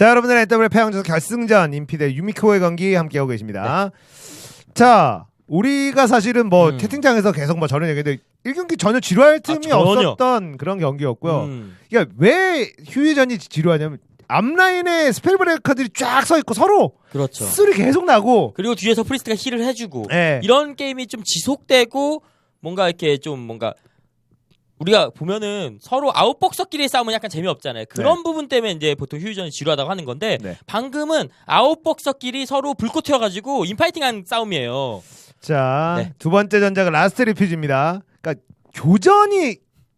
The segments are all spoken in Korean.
자, 여러분들의 NW 패왕전서 결승전 인피대 유미코의 경기 함께하고 계십니다. 자, 우리가 사실은 뭐 음. 채팅창에서 계속 뭐 저런 얘기인데 1경기 전혀 지루할 틈이 전혀. 없었던 그런 경기였고요. 음. 그러니까 왜 휴이전이 지루하냐면 앞라인에 스펠 브레이커들이 쫙 서 있고 서로 그렇죠. 술이 계속 나고 그리고 뒤에서 프리스트가 힐을 해주고 예. 이런 게임이 좀 지속되고 뭔가 이렇게 좀 뭔가 우리가 보면은 서로 아웃복서끼리의 싸움은 약간 재미없잖아요. 그런 부분 때문에 이제 보통 휴유전이 지루하다고 하는 건데 네. 방금은 아웃복서끼리 서로 불꽃 튀어가지고 인파이팅한 싸움이에요. 자, 네. 두 번째 전작은 라스트 리퓨즈입니다. 그러니까 교전이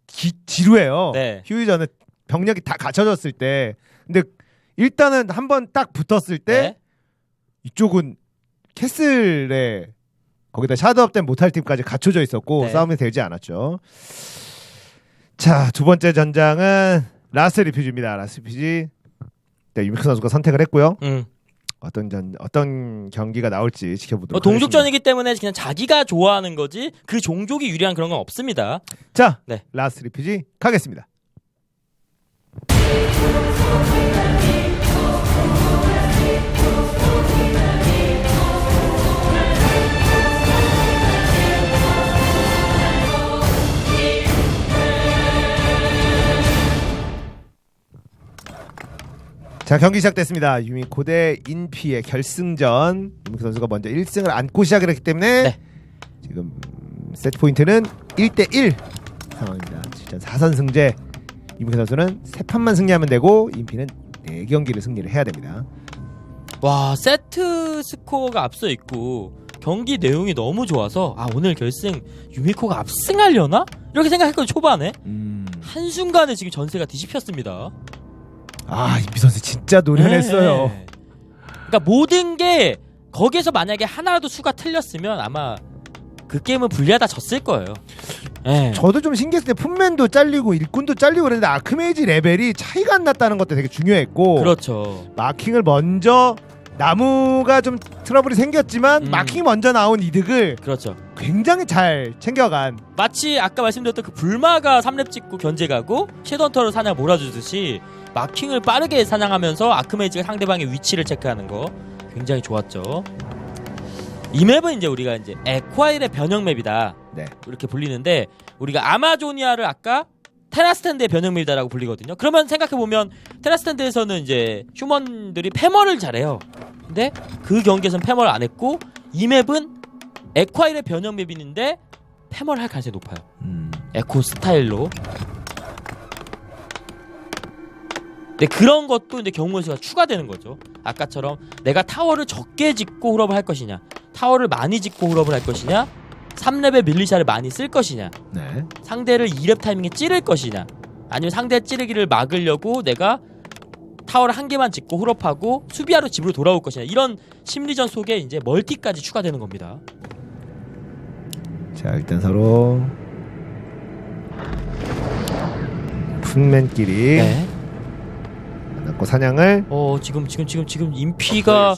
기- 지루해요. 네. 휴이전은 병력이 다 갖춰졌을 때. 근데 일단은 한 번 딱 붙었을 때 네. 이쪽은 캐슬에 거기다 샤드업된 못할 팀까지 갖춰져 있었고 네. 싸움이 되지 않았죠. 자, 두 번째 전장은 라스트 리퓨즈입니다. 라스트 리퓨즈. 네, 유미크 선수가 선택을 했고요. 음. 어떤 전 어떤 경기가 나올지 지켜보도록 어, 동족전이기 때문에 그냥 자기가 좋아하는 거지 그 종족이 유리한 그런 건 없습니다. 자, 네. 라스트 리퓨지 가겠습니다. 자 경기 시작됐습니다. 유미코 대 인피의 결승전. 유미코 선수가 먼저 1승을 안고 시작을 했기 때문에 네. 지금 세트 포인트는 1대1 상황입니다. 실전 4선 승제. 유미코 선수는 세 판만 승리하면 되고 인피는 4경기를 승리를 해야 됩니다. 와 세트 스코어가 앞서 있고 경기 내용이 너무 좋아서 아 오늘 결승 유미코가 압승하려나 이렇게 생각했거든요 초반에 음. 한 순간에 지금 전세가 뒤집혔습니다. 아 인피 선수 진짜 노련했어요. 네. 그러니까 모든 게 거기에서 만약에 하나라도 수가 틀렸으면 아마 그 게임은 불리하다 졌을 거예요. 네. 저도 좀 신기했을 때 품맨도 잘리고 일꾼도 잘리고 그랬는데 아크메이지 레벨이 차이가 안 났다는 것도 되게 중요했고 그렇죠. 마킹을 먼저 나무가 좀 트러블이 생겼지만 음. 마킹이 먼저 나온 이득을 그렇죠. 굉장히 잘 챙겨간 마치 아까 말씀드렸던 그 불마가 3렙 찍고 견제 가고 섀도헌터로 사냥 몰아주듯이 마킹을 빠르게 사냥하면서 아크메이지가 상대방의 위치를 체크하는 거 굉장히 좋았죠. 이 맵은 이제 우리가 이제 에콰일의 변형 맵이다 네. 이렇게 불리는데 우리가 아마조니아를 아까 테라스탠드의 변형 맵이다라고 불리거든요. 그러면 생각해 보면 테라스탠드에서는 이제 휴먼들이 패머를 잘해요. 근데 그 경기에서는 패머를 안 했고 이 맵은 에콰일의 변형 맵인데 패머를 할 가능성이 높아요. 에코 스타일로. 근데 그런 것도 이제 경무원 수가 추가되는 거죠. 아까처럼 내가 타워를 적게 짓고 홀업을 할 것이냐, 타워를 많이 짓고 홀업을 할 것이냐, 3렙의 밀리샤를 많이 쓸 것이냐, 네. 상대를 2렙 타이밍에 찌를 것이냐, 아니면 상대 찌르기를 막으려고 내가 타워를 한 개만 짓고 홀업하고 수비하러 집으로 돌아올 것이냐 이런 심리전 속에 이제 멀티까지 추가되는 겁니다. 자 일단 서로 품맨끼리 네. 만났고 사냥을 어 지금 지금 지금 지금 인피가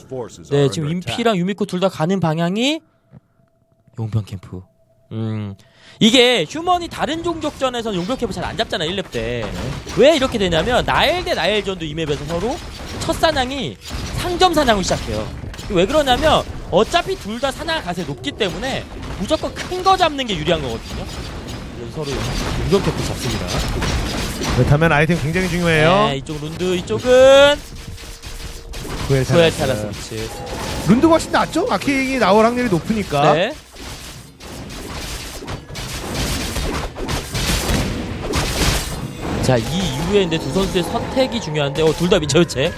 네 지금 인피랑 유미코 둘 다 가는 방향이 용병 캠프. 음 이게 휴먼이 다른 종족전에서는 용병 캠프 잘 안 잡잖아 1렙 때. 왜 이렇게 되냐면 나엘 대 나엘전도 이 맵에서 서로 첫 사냥이 상점 사냥을 시작해요. 왜 그러냐면 어차피 둘 다 사냥 가세 높기 때문에 무조건 큰 거 잡는 게 유리한 거거든요. 그래서 서로 용병 캠프 잡습니다. 그렇다면 아이템 굉장히 중요해요. 네, 이쪽 룬드 이쪽은 구엘 타라스. 타라스미츠. 룬드가 훨씬 낫죠? 마킹이 나올 확률이 높으니까. 네. 자, 이 이후에 이제 두 선수의 선택이 중요한데, 어, 둘다 미쳐요체.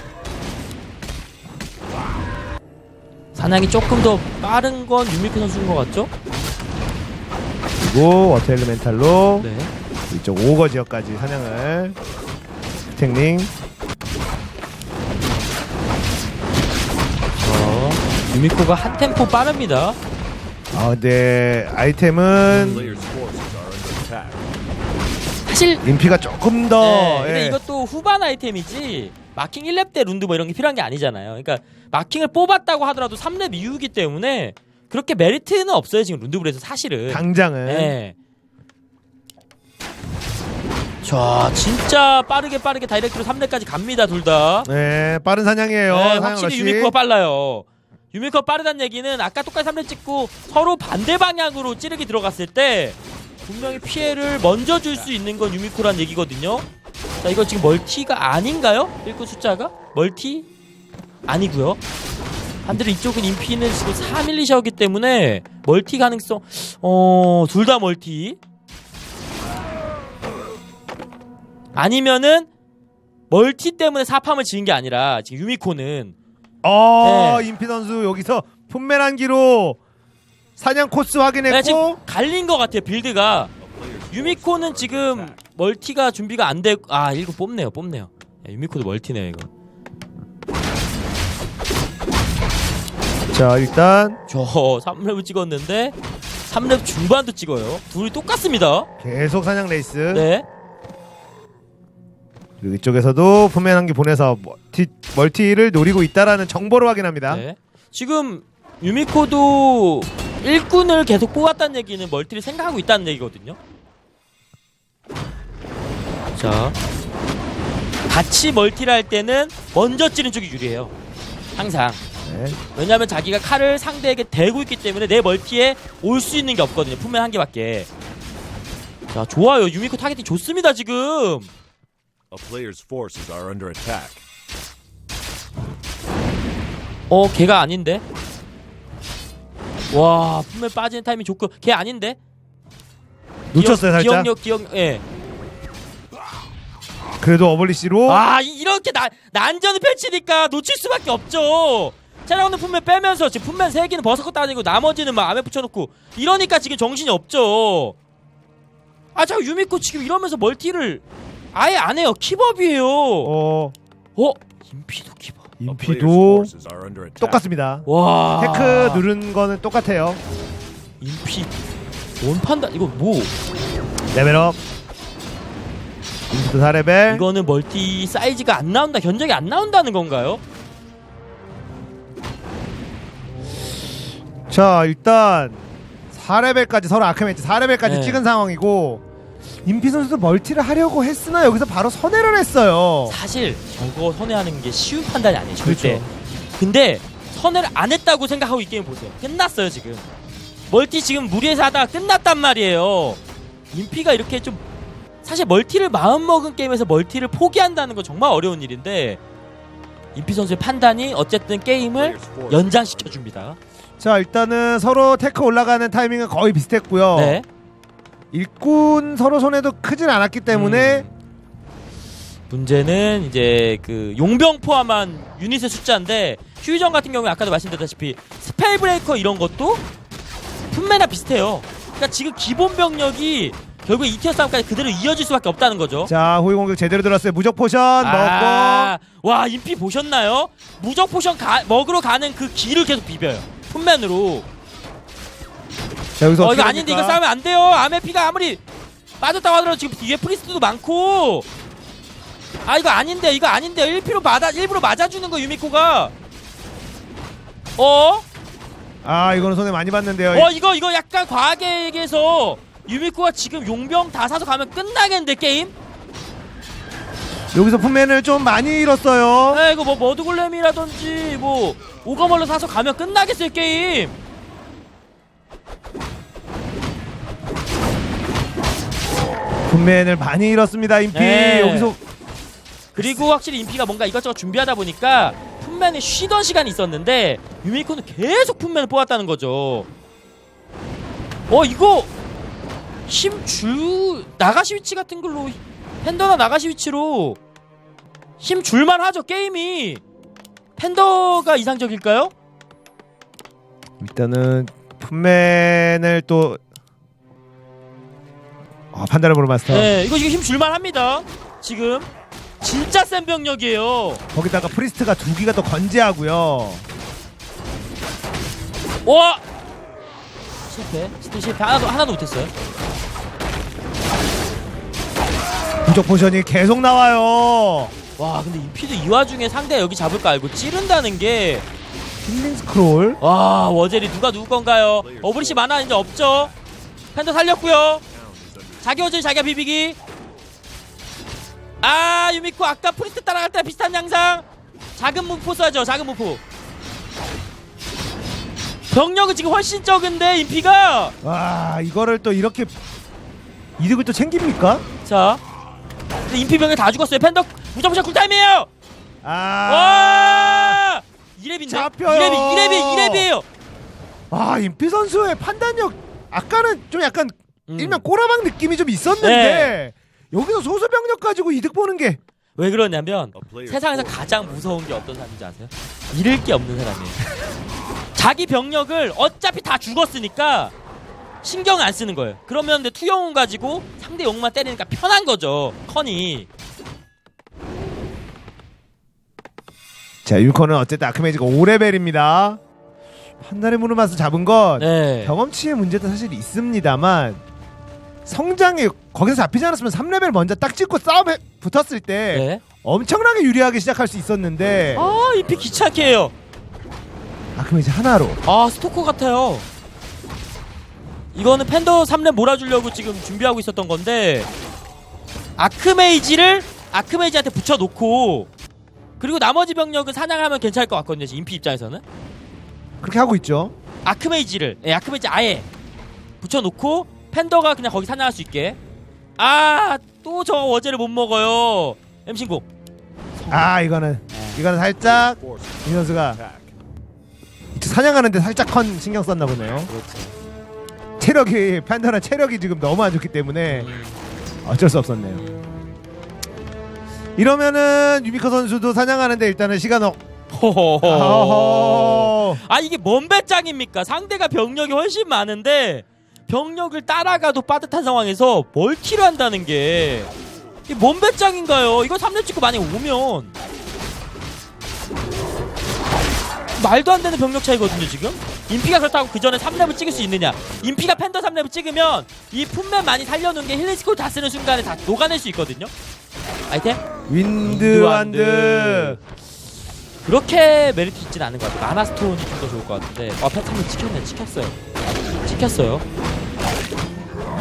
사냥이 조금 더 빠른 건 유미크 선수인 것 같죠? 그리고 워터 엘리멘탈로 네. 이쪽 오거 지역까지 사냥을 스택링 어, 유미코가 한 템포 빠릅니다. 아 근데 아이템은 사실 인피가 조금 더 네, 근데 예. 이것도 후반 아이템이지 마킹 1렙 때 룬드 뭐 이런 게 필요한 게 아니잖아요. 그러니까 마킹을 뽑았다고 하더라도 3렙 이후기 때문에 그렇게 메리트는 없어요 지금 룬드블에서 사실은. 당장은 네. 자 진짜 빠르게 빠르게 다이렉트로 3렙까지 갑니다 둘 다. 네, 빠른 사냥이에요. 네, 확실히. 유미코가 빨라요. 유미코가 빠르다는 얘기는 아까 똑같이 3렙 찍고 서로 반대 방향으로 찌르기 들어갔을 때 분명히 피해를 먼저 줄 수 있는 건 유미코란 얘기거든요. 자 이거 지금 멀티가 아닌가요? 일꾼 숫자가? 멀티? 아니고요. 반대로 이쪽은 인피는 지금 3밀리셔기 때문에 멀티 가능성 어 둘 다 멀티. 아니면은 멀티 때문에 사팜을 지은 게 아니라 지금 유미코는. 어, 네. 임피 선수 여기서 품메란기로 사냥 코스 확인했고. 네, 지금 갈린 것 같아요 빌드가. 유미코는 지금 멀티가 준비가 안 되고 아 이거 뽑네요 뽑네요. 야, 유미코도 멀티네요 이거 자, 일단 저 3렙을 찍었는데 3렙 중반도 찍어요 둘이 똑같습니다 계속 사냥 레이스. 네 그리고 이쪽에서도 품메란기 보내서 멀티, 멀티를 노리고 있다라는 정보를 확인합니다. 네. 지금 유미코도 일꾼을 계속 뽑았다는 얘기는 멀티를 생각하고 있다는 얘기거든요. 자, 같이 멀티를 할 때는 먼저 찌른 쪽이 유리해요. 항상. 네. 왜냐하면 자기가 칼을 상대에게 대고 있기 때문에 내 멀티에 올 수 있는 게 없거든요. 품면 한 개밖에. 자, 좋아요. 유미코 타겟팅 좋습니다 지금. A player's forces are under attack. 어, 걔가 아닌데. 와, 품면 빠지는 타이밍 좋고, 걔 아닌데. 놓쳤어요, 살짝. 기억력 기억 예. 그래도 어벌리시로 아 이- 이렇게 나 난전을 펼치니까 놓칠 수밖에 없죠. 차량은 품면 빼면서 지금 품면 세 개는 버섯고 따지고 나머지는 막 암에 붙여놓고 이러니까 지금 정신이 없죠. 아자 유미코 지금 이러면서 멀티를 아예 안 해요. 킵업이에요. 어, 어, 인피도 킵업. Attack. 똑같습니다. 와. 테크 누른 거는 똑같아요. 인피 원 판단 이거 뭐 레벨업. 임피도 4레벨. 이거는 멀티 사이즈가 안 나온다 견적이 안 나온다는 건가요? 자, 일단 4레벨까지 서로 아크멘트 4레벨까지 네. 찍은 상황이고 임피 선수도 멀티를 하려고 했으나 여기서 바로 선회를 했어요. 사실 저거 선회하는 게 쉬운 판단이 아니에요 절대 그렇죠. 근데 선회를 안 했다고 생각하고 이 게임 보세요 끝났어요 지금 멀티 지금 무리해서 하다가 끝났단 말이에요 인피가 이렇게 좀 사실 멀티를 마음먹은 게임에서 멀티를 포기한다는 건 정말 어려운 일인데 인피 선수의 판단이 어쨌든 게임을 연장시켜 줍니다 자, 일단은 서로 테크 올라가는 타이밍은 거의 비슷했고요. 네 일꾼 서로 손해도 크진 않았기 때문에 음. 문제는 이제 그 용병 포함한 유닛의 숫자인데 휴전 같은 경우에 아까도 말씀드렸다시피 스펠 브레이커 이런 것도 품매나 비슷해요. 그러니까 지금 기본 병력이 결국 이티어 싸움까지 그대로 이어질 수밖에 없다는 거죠. 자, 호위 공격 제대로 들었어요. 무적 포션 먹고 아, 와 인피 보셨나요? 무적 포션 가, 먹으러 가는 그 길을 계속 비벼요. 품맨으로. 자, 여기서 어 어떻게 이거 아닌데 이거 됩니까? 싸우면 안 돼요. 암의 피가 아무리 빠졌다고 하더라도 지금 뒤에 프리스트도 많고. 아 이거 아닌데 이거 아닌데 일피로 맞아 일부러 맞아주는 거 유미코가. 어? 아, 이거는 손해 많이 봤는데요. 어 이거 이거 약간 과하게 얘기해서 유미코가 지금 용병 다 사서 가면 끝나겠는데 게임? 여기서 품맨을 좀 많이 잃었어요. 에 이거 뭐 머드골렘이라든지 뭐 오거멀로 사서 가면 끝나겠어요 게임. 품맨을 많이 잃었습니다. 임피 네. 여기서 그리고 확실히 인피가 뭔가 이것저것 준비하다 보니까 품맨에 쉬던 시간이 있었는데 유미코는 계속 품맨을 뽑았다는 거죠. 어 이거 힘줄 나가시 위치 같은 걸로 팬더나 나가시 위치로 힘 줄만 하죠 게임이. 팬더가 이상적일까요? 일단은 품맨을 또 아, 판단을 보는 마스터. 네 이거 지금 힘 줄만 합니다. 지금 진짜 센 병력이에요. 거기다가 프리스트가 두 기가 더 건재하고요. 와! 실패. 스틸 실패. 하나도 하나도 못했어요 부적 포션이 계속 나와요. 와 근데 인피도 이 와중에 상대 여기 잡을 거 알고 찌른다는 게 힐링 스크롤. 와 워젤이 누가 누구 건가요? 어브리시 만화 이제 없죠? 팬더 살렸고요. 자기 워젤 자기가 비비기. 아 유미코 아까 프리스트 따라갈 때랑 비슷한 양상 작은 무포 써야죠 작은 무포 병력은 지금 훨씬 적은데 인피가 와 이거를 또 이렇게 이득을 또 챙깁니까? 자 인피 병력 다 죽었어요 팬더 무적무적 쿨타임이에요 아, 와 이랩인데 잡혀요. 이랩이 이랩이 이랩이에요 아 임피 선수의 판단력 아까는 좀 약간 음. 일면 꼬라박 느낌이 좀 있었는데 네. 여기서 소수 병력 가지고 이득 보는 게 왜 그러냐면 세상에서 가장 무서운 게 어떤 사람인지 아세요? 잃을 게 없는 사람이에요. 자기 병력을 어차피 다 죽었으니까 신경 안 쓰는 거예요. 그러면 근데 투영운 가지고 상대 영웅만 때리니까 편한 거죠. 컨이. 자 율커는 어쨌든 아크메이지가 5레벨입니다 판단의 맛을 잡은 건 네. 경험치의 문제도 사실 있습니다만 성장이 거기서 잡히지 않았으면 3레벨 먼저 딱 찍고 싸움에 붙었을 때 네. 엄청나게 유리하게 시작할 수 있었는데 아, 이피 귀찮게 해요. 아크메이지 하나로 아, 스토커 같아요. 이거는 팬더 3렙 몰아주려고 지금 준비하고 있었던 건데 아크메이지를 아크메이지한테 붙여놓고 그리고 나머지 병력은 사냥하면 괜찮을 것 같거든요. 지금 인피 입장에서는. 그렇게 하고 있죠. 아크메이지를 예, 아크메이지 아예 붙여놓고 팬더가 그냥 거기 사냥할 수 있게. 아 또저 어제를 못 먹어요. 엠신고. 아 이거는 이거는 살짝 이 선수가 사냥하는데 살짝 컨 신경 썼나 보네요. 그렇죠 체력이 판단한 체력이 지금 너무 안 좋기 때문에 어쩔 수 없었네요. 이러면은 유미커 선수도 사냥하는데 일단은 시간 없 호호호. 어허. 아 이게 뭔 배짱입니까? 상대가 병력이 훨씬 많은데 병력을 따라가도 빠듯한 상황에서 멀티를 한다는 게 이게 뭔 배짱인가요? 이거 3렙 찍고 만약에 오면 말도 안 되는 병력 차이거든요 지금. 인피가 그렇다고 그 전에 3렙을 찍을 수 있느냐. 인피가 팬더 3렙을 찍으면 이 품맨 많이 살려놓은 게 힐리스코를 다 쓰는 순간에 다 녹아낼 수 있거든요. 아이템 윈드 완드. 그렇게 메리트 있진 않은 것 같아요. 마나스톤이 좀 더 좋을 것 같은데. 아 패턴을 찍혔네. 찍혔어요. 찍혔어요.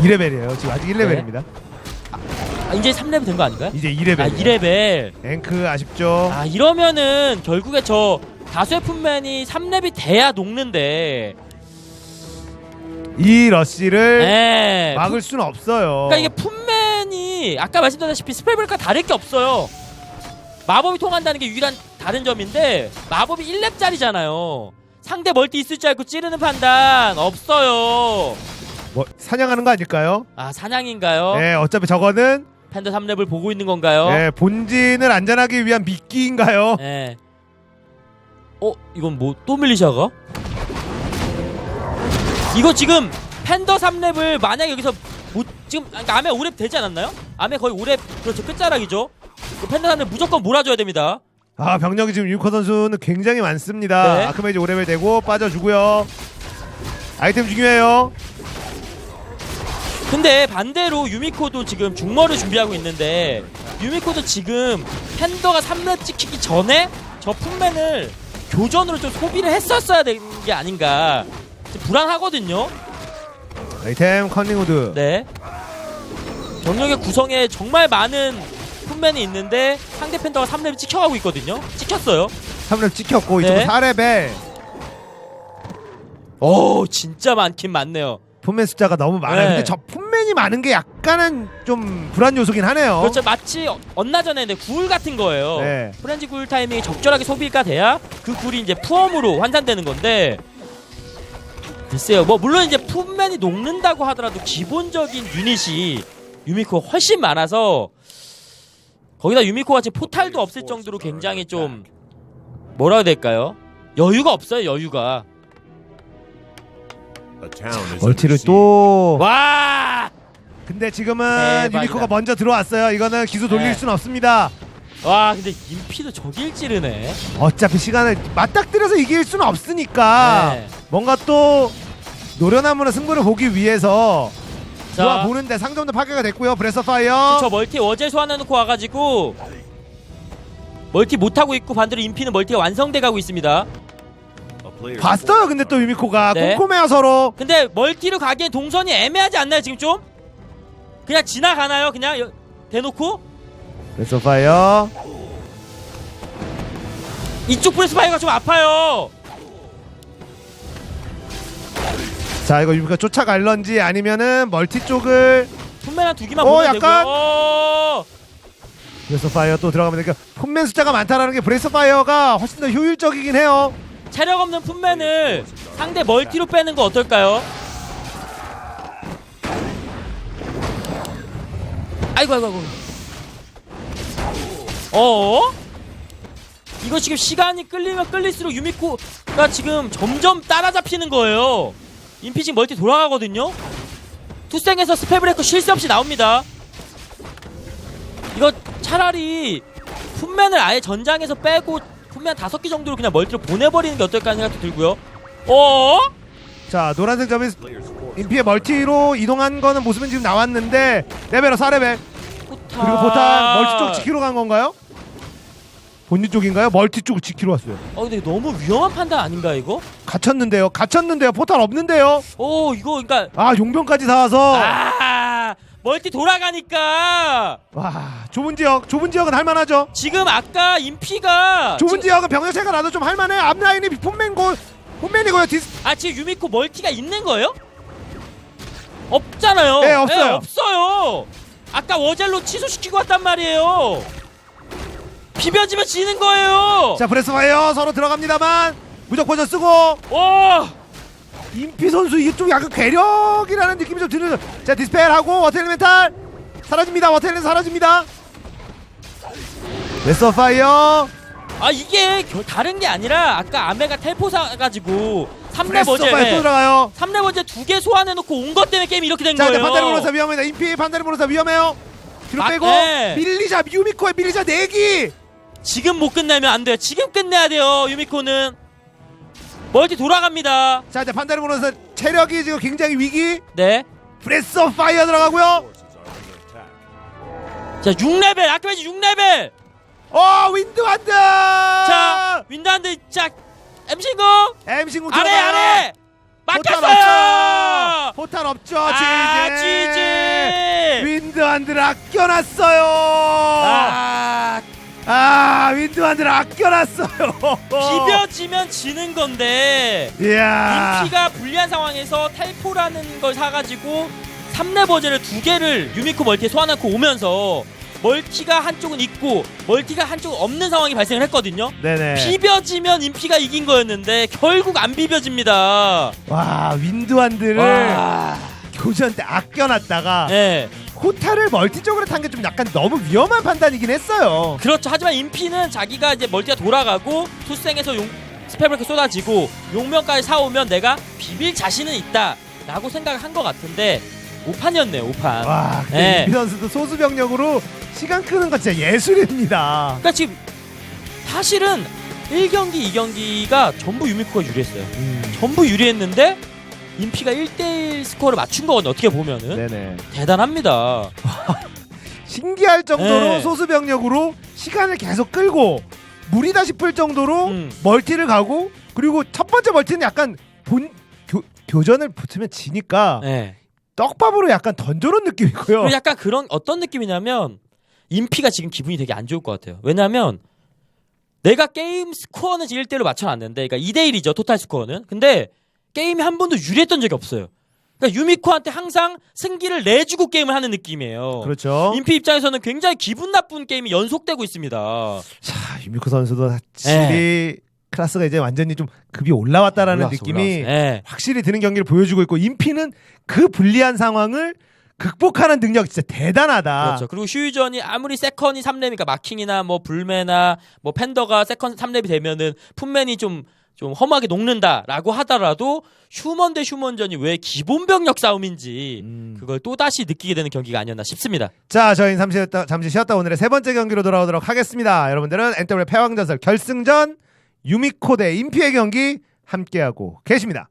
2레벨이에요. 지금 아직 1레벨입니다. 아, 이제 3렙 된거 아닌가요? 이제 2레벨 아 2레벨. 앵크 아쉽죠? 아 이러면은 결국에 저 다수의 품맨이 3렙이 돼야 녹는데 이 러쉬를 네. 막을 수는 없어요 그러니까 이게 품맨이 아까 말씀드렸다시피 스펠블과 다를 게 없어요. 마법이 통한다는 게 유일한 다른 점인데 마법이 1렙짜리잖아요. 상대 멀티 있을 줄 알고 찌르는 판단 없어요. 뭐 사냥하는 거 아닐까요? 아 사냥인가요? 네 어차피 저거는 팬더 3렙을 보고 있는 건가요? 네, 본진을 안전하기 위한 미끼인가요? 네. 어 이건 뭐 또 밀리샤가? 이거 지금 팬더 3렙을 만약에 여기서 못 지금 그러니까 암에 5렙 되지 않았나요? 암에 거의 5렙 그렇죠 끝자락이죠. 그 팬더 3렙 무조건 몰아줘야 됩니다. 아 병력이 지금 유커 선수는 굉장히 많습니다 네. 아크메이지 5레벨 되고 빠져주고요 아이템 중요해요 근데 반대로 유미코도 지금 중머를 준비하고 있는데 유미코도 지금 팬더가 3렙 찍히기 전에 저 품맨을 교전으로 좀 소비를 했었어야 되는 게 아닌가. 지금 불안하거든요. 아이템 컨닝우드. 네. 병력의 구성에 정말 많은 품맨이 있는데 상대 팬더가 3렙 찍혀가고 있거든요. 찍혔어요. 3렙 찍혔고 네. 이쪽 4레벨 오 진짜 많긴 많네요 폰맨 숫자가 너무 많아요. 네. 근데 저 폰맨이 많은 게 약간은 좀 불안 요소긴 하네요. 그렇죠. 마치 얼마 전에 내굴 같은 거예요. 네. 프렌즈 굴 타이밍이 적절하게 소비가 돼야 그 굴이 이제 푸엄으로 환산되는 건데 글쎄요. 뭐 물론 이제 풋맨이 녹는다고 하더라도 기본적인 유닛이 유미코가 훨씬 많아서 거기다 유미코가 지금 포탈도 없을 정도로 굉장히 좀 뭐라 해야 될까요? 여유가 없어요 여유가 멀티를. 또 와 근데 지금은 대박이다. 유미코가 먼저 들어왔어요 이거는 기수 돌릴 네. 수는 없습니다 와 근데 인피도 저길 찌르네 어차피 시간을 맞닥뜨려서 이길 수는 없으니까 네. 뭔가 또 노련함으로 승부를 보기 위해서 자. 좋아 보는데 상점도 파괴가 됐고요 브레스 파이어 저 멀티 어제 소환해놓고 와가지고 멀티 못하고 있고 반대로 인피는 멀티가 완성돼 가고 있습니다 봤어요 근데 또 유미코가 네. 꼼꼼해요 서로 근데 멀티로 가기엔 동선이 애매하지 않나요 지금 좀? 그냥 지나가나요 그냥 여- 대놓고? 레서 파이어. 이쪽 브레스파이어가 좀 아파요. 자 이거 유미가 쫓아갈런지 아니면은 멀티 쪽을 분명 한 두 개만 어, 보면 약간? 되고요. 어, 브레스 파이어 또 들어가면 되니까 폰맨 숫자가 많다라는 게 브레스 파이어가 훨씬 더 효율적이긴 해요. 체력 없는 품맨을 상대 멀티로 빼는 거 어떨까요? 아이고 아이고 아이고. 어? 이거 지금 시간이 끌리면 끌릴수록 유미코가 지금 점점 따라잡히는 거예요. 인피징 멀티 돌아가거든요. 투생에서 스페브레이커 쉴 새 없이 나옵니다. 이거 차라리 품맨을 아예 전장에서 빼고 품맨 다섯 개 정도로 그냥 멀티로 보내버리는 게 어떨까 하는 생각도 들고요. 어? 자 노란색 점이 인피의 멀티로 이동한 거는 모습은 지금 나왔는데 레벨러 4레벨 포탈. 그리고 포탈 멀티 쪽 지키러 간 건가요? 본진 쪽인가요? 멀티 쪽을 지키러 왔어요. 어 근데 너무 위험한 판단 아닌가 이거? 갇혔는데요. 갇혔는데요. 포탈 없는데요. 오 이거 그러니까 아 용병까지 다 와서 아 멀티 돌아가니까 와 좁은 지역 좁은 지역은 할만하죠. 지금 아까 인피가 좁은 지금, 지역은 차이가 나도 좀 할만해. 앞라인이 폰맨고 폰맨이고요. 디스 아 지금 유미코 멀티가 있는 거예요? 없잖아요. 네, 없어요. 없어요. 아까 워젤로 취소시키고 왔단 말이에요. 비벼지면 지는 거예요. 자 브레스 파이어 서로 들어갑니다만 무적 버전 쓰고 와 인피 선수 이게 좀 약간 괴력이라는 느낌이 좀 드는. 자 디스펠하고 워터 엘리멘탈 사라집니다. 워터 엘리멘탈 사라집니다. 레서 파이어 아 이게 겨- 다른 게 아니라 아까 아메가 텔포 사가지고 3렙 브레스 어제 파이어 또 들어가요. 3렙 어제 두 개 소환해놓고 온 것 때문에 게임이 이렇게 된자 이제 거예요. 반대로 보너사 위험합니다. 인피 반대로 보너사 위험해요. 뒤로 아, 빼고 네. 밀리자 유미코의 밀리자 내기. 지금 못 끝내면 안 돼요. 지금 끝내야 돼요. 유미코는 멀티 돌아갑니다. 자 이제 반대로 보너사 체력이 지금 굉장히 위기. 네. 브레스 오브 파이어 들어가고요. 자 6레벨 아크메지 6레벨. 어 윈드 완드. 자 윈드 한드 자 엠신고 엠싱구 아래. 아래 막혔어요. 포탈 없죠. 아 지지. 윈드 완드를 아껴놨어요. 아, 아 윈드 완드를 아껴놨어요. 비벼지면 지는 건데 이야. 인피가 불리한 상황에서 텔포라는 걸 사가지고 3렙 버전을 두 개를 유미코 멀티에 소환하고 오면서 멀티가 한쪽은 있고 멀티가 한쪽은 없는 상황이 발생을 했거든요. 네네. 비벼지면 인피가 이긴 거였는데 결국 안 비벼집니다. 와 윈드 완드를 와. 교전 때 아껴놨다가 네. 호타를 멀티 쪽으로 탄 게 좀 약간 너무 위험한 판단이긴 했어요. 그렇죠. 하지만 인피는 자기가 이제 멀티가 돌아가고 투생에서 용 스페브레이크 쏟아지고 용명까지 사오면 내가 비빌 자신은 있다라고 생각을 한 것 같은데 오판이었네요. 오판. 와, 근데 네. 임피 선수도 소수 병력으로 시간 끄는 거 진짜 예술입니다. 그러니까 지금 사실은 1경기, 2경기가 전부 유미코가 유리했어요. 전부 유리했는데 인피가 1대1 스코어를 맞춘 거거든요. 어떻게 보면은 네네. 대단합니다. 신기할 정도로 네. 소수 병력으로 시간을 계속 끌고 무리다 싶을 정도로 음. 멀티를 가고 그리고 첫 번째 멀티는 약간 본 교, 교전을 붙으면 지니까 네. 떡밥으로 약간 던져놓은 느낌이고요. 그리고 약간 그런 어떤 느낌이냐면 인피가 지금 기분이 되게 안 좋을 것 같아요. 왜냐하면 내가 게임 스코어는 1대1로 맞춰놨는데 그러니까 2대1이죠 토탈 스코어는. 근데 게임이 한 번도 유리했던 적이 없어요. 그러니까 유미코한테 항상 승기를 내주고 게임을 하는 느낌이에요. 그렇죠. 인피 입장에서는 굉장히 기분 나쁜 게임이 연속되고 있습니다. 자 유미코 선수도 확실히 클래스가 이제 완전히 좀 급이 올라왔다라는 올라왔어, 느낌이 올라왔어. 예. 확실히 드는 경기를 보여주고 있고 인피는 그 불리한 상황을 극복하는 능력이 진짜 대단하다. 그렇죠. 그리고 슈유전이 아무리 세컨이 3렙이니까 마킹이나 뭐 불매나 뭐 팬더가 세컨 3렙이 되면은 품맨이 좀 좀 험하게 녹는다라고 하더라도 휴먼 대 휴먼전이 왜 기본 병력 싸움인지 음. 그걸 또 다시 느끼게 되는 경기가 아니었나 싶습니다. 자, 저희는 잠시 쉬었다, 잠시 쉬었다 오늘의 세 번째 경기로 돌아오도록 하겠습니다. 여러분들은 NW 패왕전설 결승전 유미코 대 인피의 경기 함께하고 계십니다.